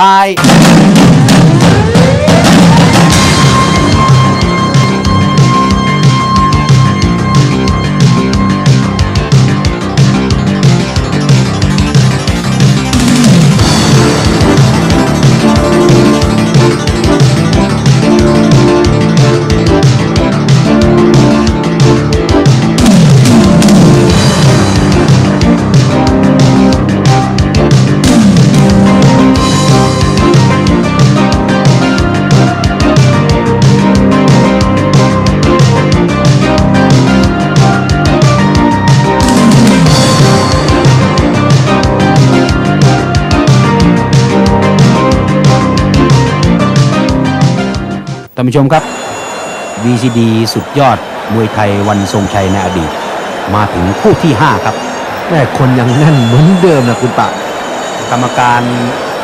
ท้ ท่านผู้ชมครับ VCD สุดยอดมวยไทยวันทรงชัยในอดีต มาถึงคู่ที่ 5 ครับแม่คนยังแน่นเหมือนเดิมนะคุณปะกรรมการ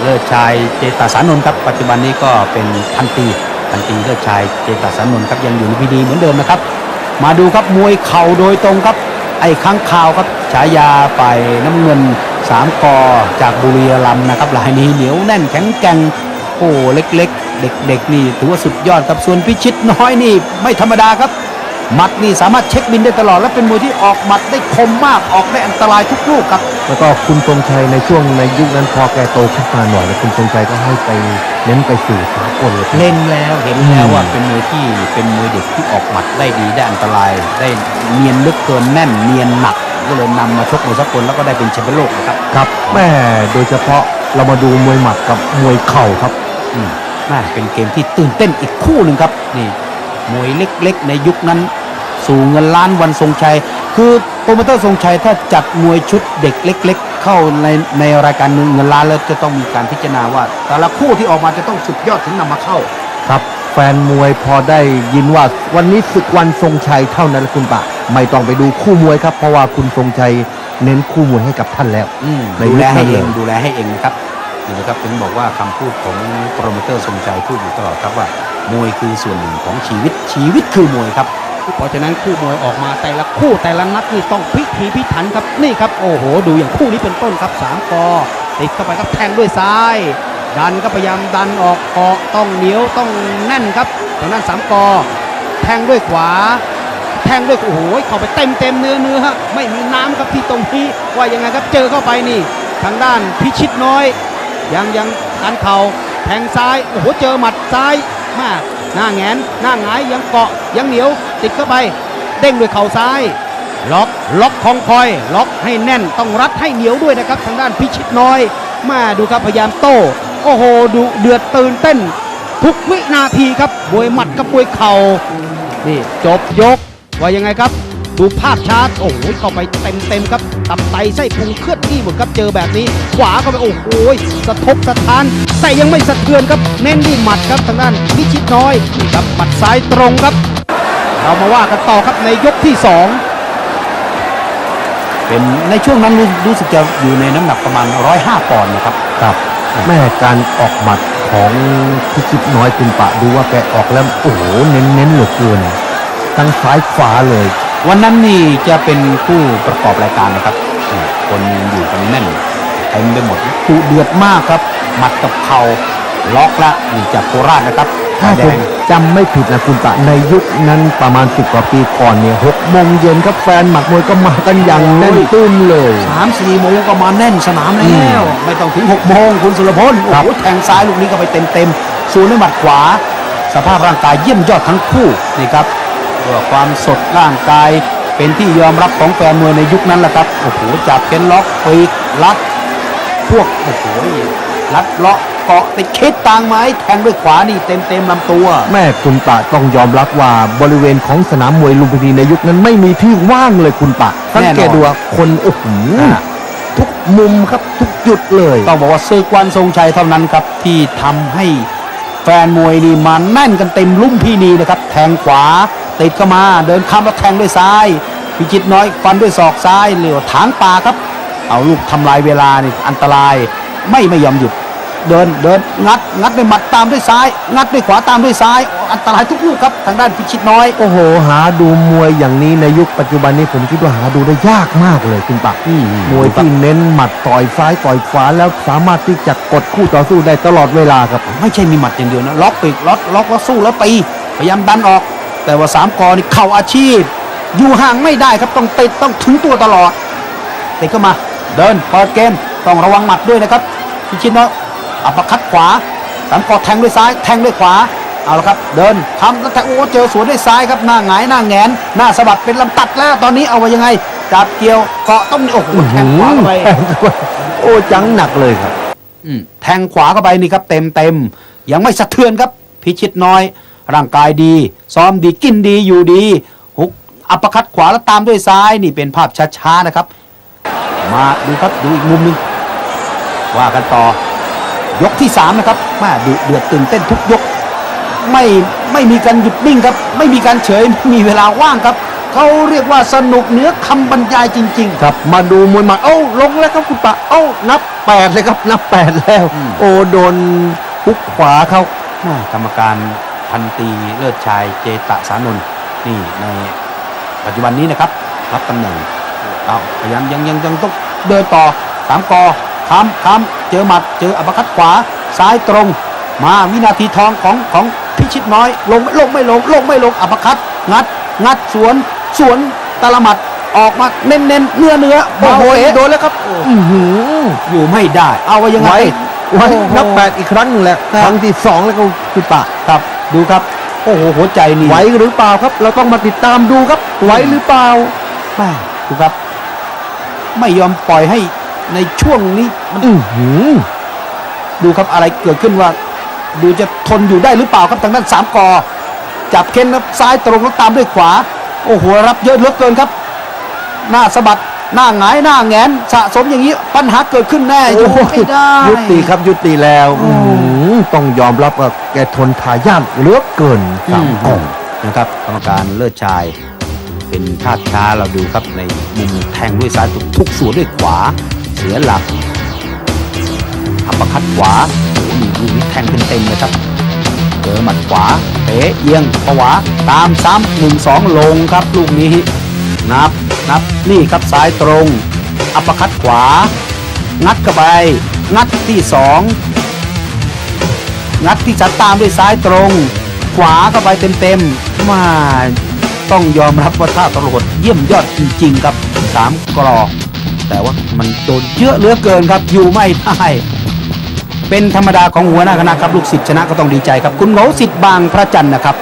เลิศชายเจตสานนท์ครับ ปัจจุบันนี้ก็เป็นพันตีพันตีเลิศชายเจตสานนท์ครับยังอยู่ในพีดีเหมือนเดิมนะครับ มาดูครับมวยเข่าโดยตรงครับ ไอ้ข้างข่าวครับฉายาฝ่ายน้ำเงินสามกอจากบุรีรัมย์นะครับลายนี้เหนียวแน่นแข็งแกร่ง โอ้เล็กๆ เด็กๆนี่ถือว่าสุดยอดครับส่วนพิชิตน้อยนี่ไม่ธรรมดาครับหมัดนี่สามารถเช็คบินได้ตลอด และเป็นมวยที่ออกหมัดได้คมมากออกได้อันตรายทุกลูกครับ แล้วก็คุณทรงชัยในช่วงในยุคนั้นพอแกโตขึ้นมาหน่อยแล้วคุณทรงชัยก็ให้ไปเน้นไปสู่สากลเลยเล่นแล้วเห็นแล้วว่าเป็นมวยที่เป็นมวยเด็กที่ออกหมัดได้ดีได้อันตราย ได้เนียนลึกเกินแน่นเนียนหนักก็เลยนำมาชกมวยสากลแล้วก็ได้เป็นแชมป์โลกนะครับครับแม่โดยเฉพาะเรามาดูมวยหมัดกับมวยเข่าครับอืม น่าเป็นเกมที่ตื่นเต้นอีกคู่หนึ่งครับนี่มวยเล็กๆ ในยุคนั้น สู่เงินล้านวันทรงชัย คือโปรโมเตอร์ทรงชัยถ้าจัดมวยชุดเด็กเล็ก ๆ เข้าในในรายการเงินล้านแล้วจะต้องมีการพิจารณาว่า แต่ละคู่ที่ออกมาจะต้องสุดยอดถึงนำมาเข้าครับแฟนมวยพอได้ยินว่าวันนี้ศึกวันทรงชัยเท่านั้นแหละคุณปะไม่ต้องไปดูคู่มวยครับ เพราะว่าคุณทรงชัยเน้นคู่มวยให้กับท่านแล้วอืมในดูแลให้ยุคนั้นเองเลยดูแลให้เองนะครับ นี่นะครับถึงบอกว่าคำพูดของโปรโมเตอร์ทรงชัยพูดอยู่ตลอดครับว่ามวยคือส่วนหนึ่งของชีวิตชีวิตคือมวยครับ เพราะฉะนั้นคู่มวยออกมาแต่ละคู่แต่ละนัดนี่ต้องพิถีพิถันครับนี่ครับโอ้โห ดูอย่างคู่นี้เป็นต้นครับสามกอติดเข้าไปครับแทงด้วยซ้ายดันก็พยายามดันออกเกาะต้องเหนียวต้องแน่นครับทางด้านสามกอแทงด้วยขวา แทงด้วยโอ้โหเข้าไปเต็มเต็มเนื้อเนื้อฮะไม่มีน้ำครับที่ตรงนี้ว่ายังไงครับเจอเข้าไปนี่ ทางด้านพิชิตน้อย ยังยังการเข่าแทงซ้ายโอ้โหเจอหมัดซ้ายมากหน้าแงนหน้าหงายยังเกาะยังเหนียวติดเข้าไป เด้งด้วยเข่าซ้าย ล็อกล็อกคองคอย ล็อกให้แน่นต้องรัดให้เหนียวด้วยนะครับ ทางด้านพิชิตน้อย มาดูครับพยายามโต้โอ้โหดูเดือดตื่นเต้น ทุกวินาทีครับบวยหมัดกับมวยเข่านี่จบยกว่ายังไงครับ ดูภาพช้าโอ้โหเข้าไปเต็มเต็มๆครับตับไตไส้พุงเคลื่อนที่หมดครับเจอแบบนี้ ขวาเข้าไปโอ้โหสะทกสะท้าน แต่ยังไม่สะเทือนครับเน้นที่หมัดครับทางด้านพิชิตน้อยนี่ครับหมัดซ้ายตรงครับ เรามาว่ากันต่อครับในยกที่สองเป็นในช่วงนั้นรู้รู้สึกจะอยู่ในน้ำหนักประมาณ 105 ปอนด์นะครับครับแม่การออกหมัดของพิชิตน้อยคุณปะดูว่าแกออกแล้วโอ้โหเน้นเน้นๆเหลือเกินทั้งซ้ายขวาเลย วันนั้นนี่จะเป็นผู้ประกอบรายการนะครับอืมคนอยู่กันแน่นเต็มไปหมดดุเดือดมากครับหมัดกับเข่าล็อกละนี่จากโคราชนะครับถ้าแดผมงจำไม่ผิดนะคุณปะในยุคนั้นประมาณสิบกว่าปีก่อนเนี่ยหกโมงเย็นครับแฟนหมัดมวยก็มากันอย่างแน่นตุ้มเลยสามสี่โมงก็มาแน่นสนามอืแล้วมไม่ต้องถึงหกโมงคุณสุรพลโอ้ครับโหแทงซ้ายลูกนี้ก็ไปเต็มเต็มๆส่วนด้วยหมัดขวา สภาพร่างกายเยี่ยมยอดทั้งคู่นี่ครับเพื่อ ความสดร่างกาย เป็นที่ยอมรับของแฟนมวยในยุคนั้นแหละครับโอ้โหจับเค้นล็อกปีกลัด พวกโอ้โหลัดเลาะเกาะติดคิดต่างไม้แทงด้วยขวานี่เต็มเต็มๆลำตัว แม่คุณปะต้องยอมรับว่าบริเวณของสนามมวยลุมพินีในยุคนั้นไม่มีที่ว่างเลยคุณปะสังเกตดูว่าคนโอ้โหอ่าทุกมุมครับทุกจุดเลย ต้องบอกว่าศึกวันทรงชัยเท่านั้นครับที่ทำให้แฟนมวยนี่มาแน่นกันเต็มลุ่มพี่นีนะครับ แทงขวา ติดเข้ามาเดินข้ามแล้วแทงด้วยซ้าย พิจิตรน้อยฟันด้วยศอกซ้ายเหลียวถางปลาครับ เอาลูกทำลายเวลานี่อันตรายไม่ไม่ยอมหยุด เดินเดินงัดงัดด้วยหมัดตามด้วยซ้าย งัดด้วยขวาตามด้วยซ้าย อันตรายทุกลูกครับทางด้านพิชิตน้อย โอ้โห หาดูมวยอย่างนี้ในยุคปัจจุบันนี้ผมคิดว่าหาดูได้ยากมากเลยคุณปะอืมมวยที่เน้นหมัดต่อยซ้ายต่อยขวาแล้วสามารถที่จะกดคู่ต่อสู้ได้ตลอดเวลาครับ ไม่ใช่มีหมัดอย่างเดียวนะล็อกปีกล็อกล็อกแล้วสู้แล้วตีพยายามดันออก แต่ว่าสามกอนี่เข่าอาชีพ อยู่ห่างไม่ได้ครับต้องติดต้องถึงตัวตลอดติดเข้ามาเดินเปิดเกมต้องระวังหมัดด้วยนะครับพิชิตน้อยอัปคัดขวาสามกอแทงด้วยซ้าย แทงด้วยขวาเอาละครับ เดินทำแล้วแทงโอ้เจอสวนด้วยซ้ายครับหน้าหงายหน้าแหงน หน้าสะบัดเป็นลำตัดแล้วตอนนี้เอาไว้ยังไงจับเกี่ยวเกาะต้องโอ้โหแทงขวาเข้าไปแทงเข้าไปโอ้จังหนักเลยครับอืมแทงขวาเข้าไปนี่ครับ เต็มเต็มยังไม่สะเทือนครับ พิชิตน้อย ร่างกายดี ซ้อมดีกินดีอยู่ดี หุกอัปเปอร์คัดขวาแล้วตามด้วยซ้ายนี่เป็นภาพช้าๆนะครับ มาดูครับดูอีกมุมหนึงว่ากันต่อยกที่สามนะครับแมาดุเดือดตื่นเต้นทุกยก ไม่ไม่มีการหยุดนิ่งครับ ไม่มีการเฉยไม่มีเวลาว่างครับเขาเรียกว่าสนุกเหนือคำบรรยายจริง ๆ ครับ มาดูมวยหมัดเอ้าลงแล้วครับคุณปะเอ้านับแปดเลยครับนับแปดแล้วอืมโอ้โดนพุกขวาเขาแม่กรรมการ พันตรีเลิศชายเจตะสานนท์นี่ในปัจจุบันนี้นะครับ รับตำแหน่งเอาพยายามยังยังยังต้องเดินต่อสามกอค้ำค้ำเจอหมัดเจออัปเปอร์คัดขวาซ้ายตรง มาวินาทีทองของของพิชิตน้อย ลงลงไม่ลงลงไม่ลงอัปเปอร์คัดงัด งัดสวน สวนตะละหมัดออกมาเน้นเน้นๆเนื้อเนื้อโอ้โหเบาเอ๋โดนแล้วครับอื้อหืออยู่ไม่ได้ เอาไว้ยังไงไว้ไว้โอ้โหนับแปดอีกครั้งหนึ่งแหละครับครั้งที่สองแล้วก็คุณปะครับ ดูครับ โอ้โหหัวใจนี่ไหวหรือเปล่าครับ เราต้องมาติดตามดูครับ ไหวหรือเปล่าแม่ดูครับ ไม่ยอมปล่อยให้ในช่วงนี้มันอื้อหือดูครับอะไรเกิดขึ้นว่า ดูจะทนอยู่ได้หรือเปล่าครับทางด้านสามกอจับเค้นครับซ้ายตรงแล้วตามด้วยขวา โอ้โหรับเยอะเหลือเกินครับ หน้าสะบัด หน้าหงายหน้าแหงนสะสมอย่างนี้ปัญหาเกิดขึ้นแน่อยู่ไม่ได้ ยุติครับยุติแล้วโอ้อื้อหือต้องยอมรับว่าแกทนทายาทเหลือเกินสามกอืองมนะครับกรรมการเลิศชาย เป็นภาพช้าเราดูครับในมุมแทงด้วยซ้ายทุกทุกส่วนด้วยขวา เสียหลักอัปเปอร์คัดขวาโอ้โหนี่ลูกนี้แทงเต็มๆเลยครับเจอหมัดขวาเตะเอียงขวาตามซ้ำหนึ่งสองลงครับลูกนี้ นับ นับ นี่ครับซ้ายตรง อัปคัดขวา งัดเข้าไป งัดที่สองงัดที่จะตามด้วยซ้ายตรง ขวาเข้าไปเต็มๆมาต้องยอมรับว่าท่าตลดเยี่ยมยอดจริง ๆ ครับสามกรอกแต่ว่ามันโดนเยอะเหลือเกินครับอยู่ไม่ได้เป็นธรรมดาของหัวหน้าคณะครับลูกศิษย์ชนะก็ต้องดีใจครับ คุณโงสิทธิ์บางพระจันทร์นะครับ